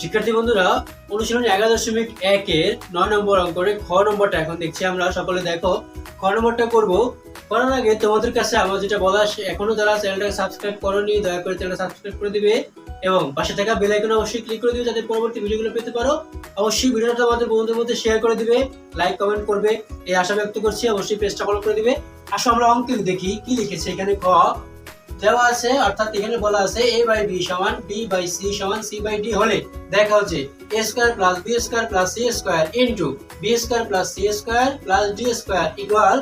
শিক্ষার্থী বন্ধুরা, অনুশীলন এগারো দশমিক একের নয় নম্বর অঙ্করে খ নম্বরটা এখন দেখছি আমরা। সকলে দেখো, খ নম্বরটা করব। করার আগে তোমাদের কাছে আমার যেটা বলা এখনও যারা চ্যানেলটাকে সাবস্ক্রাইব করোনি, দয়া করে চ্যানেলটা সাবস্ক্রাইব করে দিবে এবং পাশে থাকা বেল আইকনে অবশ্যই ক্লিক করে দিবে যাতে পরবর্তী ভিডিওগুলো পেতে পারো। অবশ্যই ভিডিওটা আমাদের বন্ধুদের মধ্যে শেয়ার করে দিবে লাইক কমেন্ট করবে। এই আশা ব্যক্ত করছি অবশ্যই পেজটা ফলো করে দিবে। আসো আমরা অঙ্কে দেখি, কি লিখেছে এখানে ক দেওয়া আছে, অর্থাৎ এখানে বলা আছে এ বাই বি সমান বি বাই সি সমান সি বাই ডি হলে দেখা হচ্ছে A square plus B square plus C square into B square plus C square plus D square equal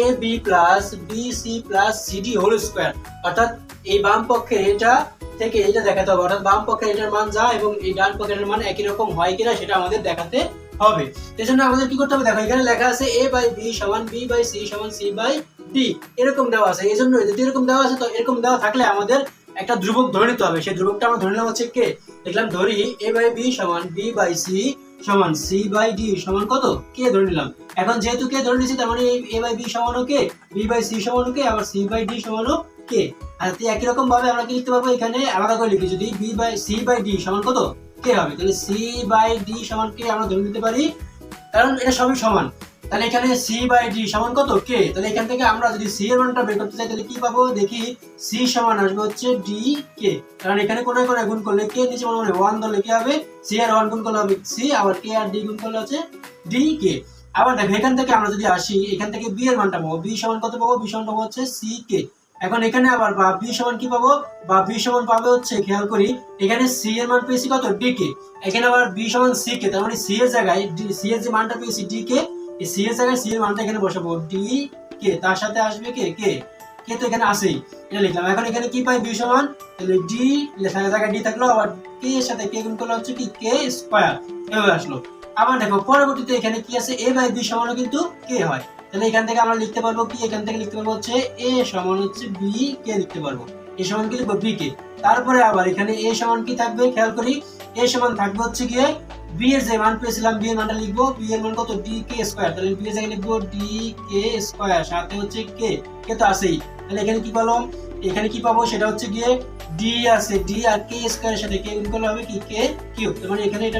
A B plus B C plus C D whole square অর্থাৎ এই বাম পক্ষের এটা থেকে এটা দেখাতে হবে। অর্থাৎ বাম পক্ষের এটার মান যা এবং এই ডান পক্ষের মান একই রকম হয় কিনা সেটা আমাদের দেখাতে হবে। এজন্য আমাদের কি করতে হবে? দেখো এখানে লেখা আছে এ বাই বি সমান বি বাই সি সমান সি বাই ডি এরকম দেওয়া আছে এই জন্য যদি এরকম দেওয়া আছে, তো এরকম দেওয়া থাকলে আমাদের একটা ধ্রুবক ধরে নিতে হবে। সেই ধ্রুবকটা আমরা ধরে নিলাম হচ্ছে কে? দেখলাম ধরি এ বাই বি সমান বি বাই সি সমান সি বাই ডি সমান কত? কে ধরে নিলাম? এখন যেহেতু কে ধরে নিয়েছি, তার মানে এ বাই বি সমানও কে? বি বাই সি সমানও কে? আবার সি বাই ডি সমানও কে? আর তো একই রকম ভাবে আমরা কি লিখতে পারব এখানে? আলাদা করে লিখি, যদি B by C by D সমান কত? কে হবে? তাহলে সি বাই ডি সমান কে আমরা ধরে নিতে পারি? কারণ এটা সবই সমান। তাহলে এখানে সি বাই ডি সমান কত? কে তাহলে এখান থেকে আমরা যদি সি এর মানটা বের করতে চাই, তাহলে কি পাবো? দেখি সি সমান আসবে হচ্ছে ডি কে কারণ এখানে কোনো কোনো গুণ করলে কে নিচে মনে হবে ওয়ান ধরলে কি হবে? সি আর ওয়ান গুণ করলে হবে সি আবার কে আর ডি গুণ করলে হচ্ছে ডি কে আবার দেখো, এখান থেকে আমরা যদি আসি, এখান থেকে বি এর মানটা পাবো। বি সমান কত পাবো? বি সমান পাবো হচ্ছে সি কে এখন এখানে আবার বা বি সমান কি পাবো? বা বি সমান পাবে হচ্ছে, খেয়াল করি, এখানে সি এর মান পেয়েছি কত? ডি কে এখানে আবার বি সমান সি কে তার মানে সি এর জায়গায় সি এর যে মানটা পেয়েছি ডি কে এই সি এর জায়গায় সি এর মানটা এখানে বসাবো। ডি কে তার সাথে আসবে কে? কে কে তো এখানে আসেই এটা লিখলাম। এখন এখানে কি পাই? সমান তাহলে ডি জায়গায় ডি থাকল। আবার কে এর সাথে কে গুণ করলে হচ্ছে কি? কে স্কয়ার এভাবে আসলো। আবার দেখো, পরবর্তীতে এখানে কি আছে? এ বাই বি সমানও কিন্তু কে হয়। তাহলে এখান থেকে আমরা লিখতে পারব কি? এখান থেকে লিখতে পারব হচ্ছে এ সমান হচ্ছে বি কে লিখতে পারব। এ সমান কি? লিখব বি কে তারপরে আবার এখানে এ সমান কি থাকবে? খেয়াল করি। এ সমান থাকবে হচ্ছে গিয়ে মান এখানে এটা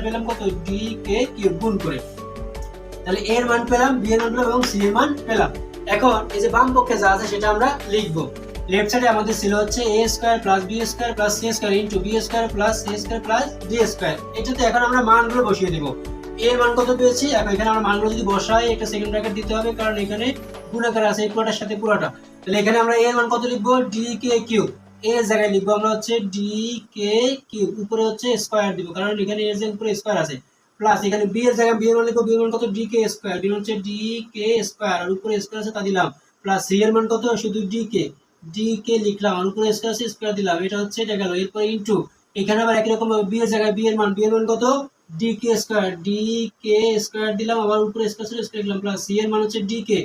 পেলাম কত? কে গুণ করে। তাহলে এর মান পেলাম এর মান পেলাম এবং সি এর মান পেলাম। এখন এই যে বাম পক্ষে যা আছে সেটা আমরা লিখব। লেফট সাইডে আমাদের ছিল হচ্ছে A square plus B square plus C square into B square plus C square plus D square এটাতে এখন আমরা মানগুলো বসিয়ে দেবো। এ মান কত পেয়েছি? এখন এখানে আমরা মানগুলো যদি বসাই, একটা সেকেন্ড ব্র্যাকেট দিতে হবে, কারণ এখানে গুণাকার আছে এই পুরোটার সাথে পুরোটা। তাহলে এখানে আমরা এ মান কত লিখব? ডি কে কিউ এ জায়গায় লিখব আমরা হচ্ছে ডি কে কিউ উপরে হচ্ছে স্কয়ার দিব, কারণ এখানে এর যে উপরে স্কয়ার আছে। প্লাস এখানে বি এর জায়গায় বি এর মান লিখব বি এর মান কত? ডি কে স্কয়ার বি হচ্ছে ডি কে স্কয়ার আর উপরে স্কয়ার আছে তা দিলাম। প্লাস সি এর মান কত? শুধু ডি কে ডি কে লিখলাম আর উপরে স্কয়ার আছে স্কয়ার দিলাম, এটা হচ্ছে, এটা গেল। এরপর ইনটু এখানে আবার একই রকম বি এর জায়গায় বি এর মান বি এর মান কত? D K square D K square দিলাম, আবার উপরে স্কয়ার ছিল স্কয়ার দিলাম প্লাস সি এর মান হচ্ছে ডি কে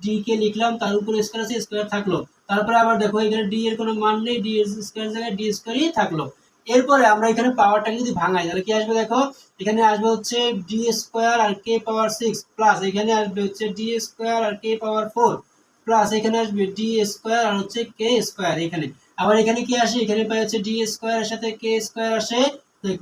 ডি কে লিখলাম, তার উপরে স্কয়ার আছে স্কয়ার থাকল। তারপরে আবার দেখো, এখানে ডি এর কোনো মান নেই ডি এর স্কয়ার জায়গায় ডি স্কয়ারই থাকল। এরপরে আমরা এখানে পাওয়ারটাকে যদি ভাঙাই, তাহলে কি আসবে দেখো? এখানে আসবে হচ্ছে ডি স্কোয়ার আর কে পাওয়ার সিক্স প্লাস এখানে আসবে হচ্ছে ডি স্কোয়ার আর কে পাওয়ার ফোর প্লাস এখানে আসবে ডি স্কোয়ার আর হচ্ছে কে স্কোয়ার এখানে। আবার এখানে কি আসে? এখানে পাই হচ্ছে ডি স্কোয়ার এর সাথে কে স্কোয়ার আসে।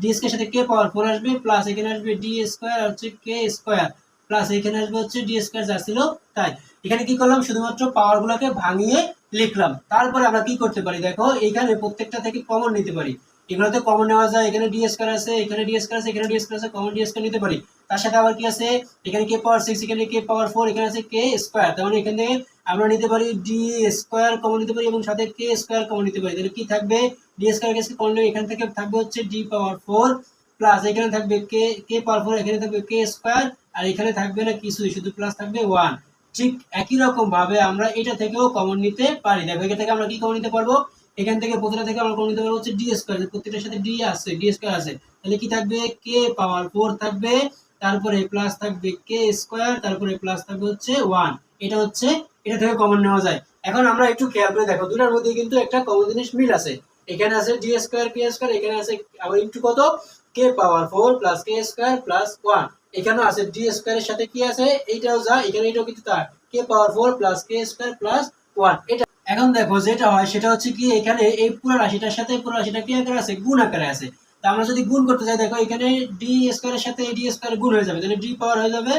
ডি স্কোয়ার সাথে কে পাওয়ার ফোর আসবে প্লাস এখানে আসবে ডি স্কোয়ার আর হচ্ছে কে স্কোয়ার প্লাস এখানে আসবে হচ্ছে ডি স্কোয়ার যা ছিল তাই। এখানে কি করলাম? শুধুমাত্র পাওয়ার গুলোকে ভাঙিয়ে লিখলাম। তারপরে আমরা কি করতে পারি? দেখো, এখানে প্রত্যেকটা থেকে কমন নিতে পারি। এগুলোতে কমন নেওয়া যায়। এখানে ডি স্কোয়ার আছে, এখানে ডি স্কয়ার আছে, এখানে ডি স্কয়ার আছে কমন ডি স্কয়ার নিতে পারি। তার সাথে আবার কি আছে? এখানে কে পাওয়ার সিক্স এখানে কে পাওয়ার ফোর এখানে আছে কে স্কোয়ার তার মানে এখানে আমরা নিতে পারি ডি স্কোয়ার কমন নিতে পারি এবং সাথে কে স্কোয়ার কমন নিতে পারি। তাহলে কি থাকবে? ডি স্কোয়ার কে কমন এখান থেকে থাকবে হচ্ছে ডি পাওয়ার ফোর প্লাস এখানে থাকবে কে কে পাওয়ার ফোর এখানে থাকবে কে স্কোয়ার আর এখানে থাকবে না কিছুই, শুধু প্লাস থাকবে ওয়ান ঠিক একই রকম ভাবে আমরা এটা থেকেও কমন নিতে পারি। দেখো, এখান থেকে আমরা কি কমন নিতে পারব? এখান থেকে প্রতিটা থেকে আমরা কমন নিতে পারব হচ্ছে ডি স্কোয়ার প্রত্যেকটার সাথে ডি আছে ডি স্কোয়ার আছে। তাহলে কি থাকবে? কে পাওয়ার ফোর থাকবে। তারপরে প্লাস থাকবে কে স্কোয়ার তারপরে প্লাস থাকবে হচ্ছে ওয়ান এটা হচ্ছে, এটা থেকে কমন নেওয়া যায়। এখন আমরা একটু খেয়াল করে দেখো, দুটার মধ্যে কিন্তু একটা কমন জিনিস মিল আছে। এখানে আছে ডি স্কোয়ার কে স্কোয়ার এখানে আছে আবার ইন্টু কত? K power four plus K square plus one এখানেও আছে ডি স্কোয়ারের সাথে কি আছে? এইটাও যা, এখানে এটাও কিন্তু তার। K power four plus K square plus one এটা এখন দেখো, যেটা হয়, সেটা হচ্ছে কি, এখানে এই পুরো রাশিটার সাথে, পুরো রাশিটা কি আকারে আছে? গুণ আকারে আছে। আমরা যদি গুণ করতে চাই, দেখো এখানে ডি স্কোয়ারের সাথে ডি স্কোয়ার গুণ হয়ে যাবে, তাহলে ডি পাওয়ার হয়ে যাবে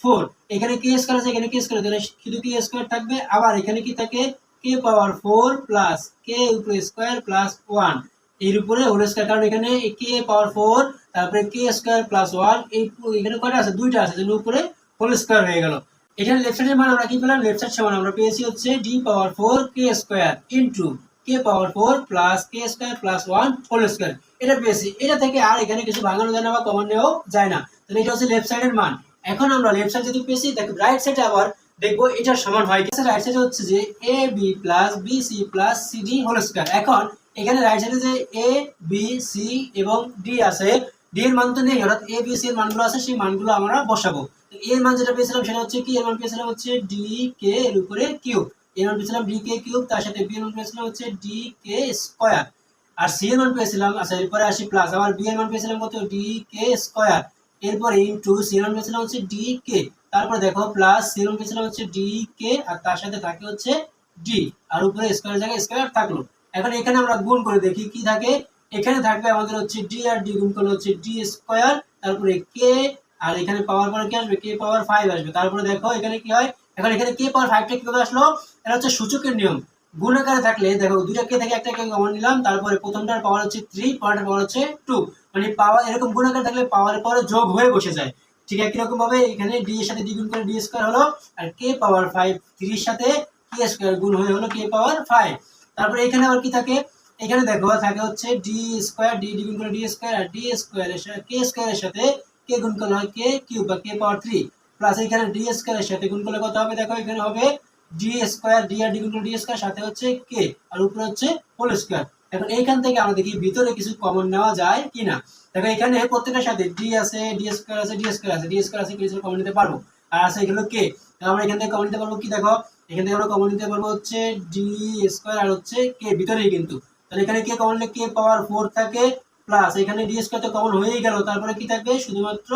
ফোর এখানে কে স্কোয়ার আছে, এখানে কে স্কোয়ার তাহলে শুধু কে স্কোয়ার থাকবে, আবার এখানে কি থাকে? কে পাওয়ার ফোর প্লাস কে উপরে স্কোয়ার প্লাস ওয়ানের উপরে হোল স্কোয়ার কারণ এখানে কে পাওয়ার ফোর তারপরে কে স্কোয়ার প্লাস ওয়ান এই এখানে কয়টা আছে? দুইটা আছে জন্য উপরে হোল স্কোয়ার হয়ে গেল। এখানে লেফট সাইডের মান আমরা কি পেলাম? লেফট সাইড সমান আমরা পেয়েছি হচ্ছে D power four K square into K power four plus K square plus one whole square এটা পেয়েছি। এটা থেকে আর এখানে কিছু ভাঙানো যায় না বা কমন নেওয়াও যায় না। তাহলে এটা হচ্ছে লেফট সাইডের মান। এখন আমরা লেফট সাইড যদি পেয়েছি দেখো রাইট সাইডে আবার দেখব এটার সমান হয় রাইট সাইডে হচ্ছে যে A B plus B C plus C D whole square এখন এখানে রাইট সাইডে যে এ বি সি এবং ডি আছে ডি এর মান তো নেই, অর্থাৎ এ বি সি এর মানগুলো আছে, সেই মানগুলো আমরা বসাবো। এর মান যেটা পেয়েছিলাম সেটা হচ্ছে কি? এর মান পেয়েছিলাম হচ্ছে ডি কে এর উপরে কিউব এর মান পেয়েছিলাম ডি কে কিউব তার সাথে বি এর মান পেয়েছিলাম হচ্ছে ডি কে স্কোয়ার আর সি এর মান পেয়েছিলাম আচ্ছা এরপরে আসি প্লাস আবার বি এর মান পেয়েছিলাম কত? ডি কে স্কোয়ার এরপরে ইনটু সি এর মান পেয়েছিলাম হচ্ছে ডি কে তারপর দেখো প্লাস সি এর মান পেয়েছিলাম হচ্ছে ডি কে আর তার সাথে থাকে হচ্ছে ডি আর উপরে স্কোয়ার জায়গায় স্কোয়ার থাকল। এখন এখানে আমরা গুণ করে দেখি কি থাকে। এখানে থাকবে আমাদের হচ্ছে ডি আর ডি গুণ করলে হচ্ছে ডি স্কোয়ার তারপরে কে আর এখানে পাওয়ার পরে কি আসবে? কে পাওয়ার ফাইভ আসবে। তারপরে দেখো, এখানে কি হয়? এখন এখানে কে পাওয়ার ফাইভটা কীভাবে আসলো? এটা হচ্ছে সূচকের নিয়ম। গুণ আকারে থাকলে, দেখো, দুইটা কে থেকে একটা কে কমন নিলাম, তারপরে প্রথমটার পাওয়ার হচ্ছে থ্রি পরেরটার পাওয়ার হচ্ছে টু মানে পাওয়ার এরকম গুণ থাকলে পাওয়ারের পরে যোগ হয়ে বসে যায়। ঠিক একই রকম ভাবে এখানে ডি এর সাথে ডি গুণ করে ডি স্কোয়ার হলো, আর কে পাওয়ার ফাইভ থ্রির সাথে কে স্কোয়ার গুণ হয়ে হলো কে পাওয়ার ফাইভ তারপরে এখানে আবার কি থাকে? এখানে দেখো, থাকে হচ্ছে ডি স্কোয়ার ডি ডি গুণ করে ডি স্কোয়ার আর ডি স্কোয়ারের সাথে কে স্কোয়ারের সাথে কে গুণ করলে হয় কে কিউব বা কে পাওয়ার থ্রি প্লাস এখানে ডি স্কোয়ারের সাথে গুণ করলে কত হবে? দেখো, এখানে হবে ডি স্কোয়ার ডি আর ডি গুণ ডি স্কোয়ার সাথে হচ্ছে কে আর উপরে হচ্ছে হোল স্কোয়ার এখন এইখান থেকে আমরা দেখি ভিতরে কিছু কমন নেওয়া যায় কিনা দেখো, এখানে প্রত্যেকটার সাথে ডি আছে ডি স্কোয়ার আছে ডি স্কোয়ার আছে ডি স্কোয়ার আছে, কিছু কমন নিতে পারব। আর আছে এগুলো কে আমরা এখান থেকে কমন নিতে পারব কি? দেখো, এখান থেকে আমরা কমন নিতে পারব হচ্ছে ডি স্কোয়ার আর হচ্ছে কে ভিতরেই কিন্তু। তাহলে এখানে কে কমন কে পাওয়ার ফোর থাকে প্লাস এখানে ডি স্কোয়ার তো কমন হয়েই গেল। তারপরে কি থাকবে? শুধুমাত্র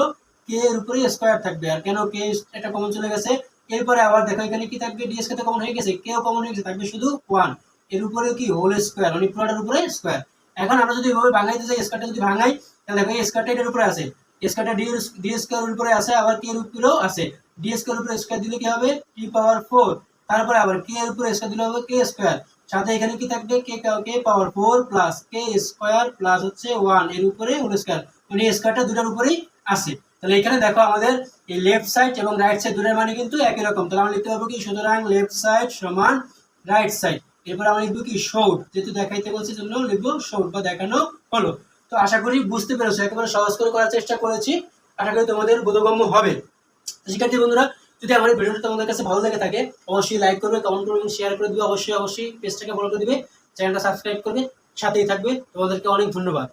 কে এর উপরে স্কোয়ার থাকবে আর কেন কে একটা কমন চলে গেছে? এরপরে আবার দেখো এখানে কি থাকবে? ডি স্কোয়ার তো কমন হয়ে গেছে। কেও কমন হয়ে গেছে, থাকবে শুধু ওয়ানের উপরে কি? হোল স্কোয়ার মানে পুরোটার উপরে স্কোয়ার এখন আমরা যদি এভাবে ভাঙাইতে চাই স্কোয়ারটা যদি ভাঙাই, তাহলে দেখো স্কোয়ারটা এটার উপরে আছে। স্কোয়ারটা ডি ডি উপরে আছে, আবার কে এর উপরেও আছে। ডি স্কোয়ার উপরে স্কোয়ার দিলে কি হবে? টি পাওয়ার ফোর তারপরে আবার কে এর উপরে স্কোয়ার দিলে হবে কে স্কোয়ার সাথে এখানে কি থাকবে? K K power four plus K square plus হচ্ছে ওয়ানের উপরে হোল স্কোয়ার মানে স্কোয়ারটা দুটার উপরেই আছে। তাহলে এখানে দেখো আমাদের এই লেফট সাইড এবং রাইট সাইড দুটার মানে কিন্তু একই রকম। তাহলে আমরা লিখতে পারব কি? সুতরাং লেফট সাইড সমান রাইট সাইড এরপর আমরা লিখব কি? শোট যেহেতু দেখাইতে বলছি জন্য লিখব শোট বা দেখানো হলো। তো আশা করি বুঝতে পেরেছ। একেবারে সহজ করে করার চেষ্টা করেছি। আশা করি তোমাদের বোধগম্য হবে। শিক্ষার্থী বন্ধুরা, যদি আমার ভিডিওটা তোমাদের কাছে ভালো লেগে থাকে, অবশ্যই লাইক করবে কমেন্ট করবে শেয়ার করে দিবে। অবশ্যই অবশ্যই পেজটাকে ফলো করে দিবে। চ্যানেলটা সাবস্ক্রাইব করবে। সাথেই থাকবে। তোমাদেরকে অনেক ধন্যবাদ।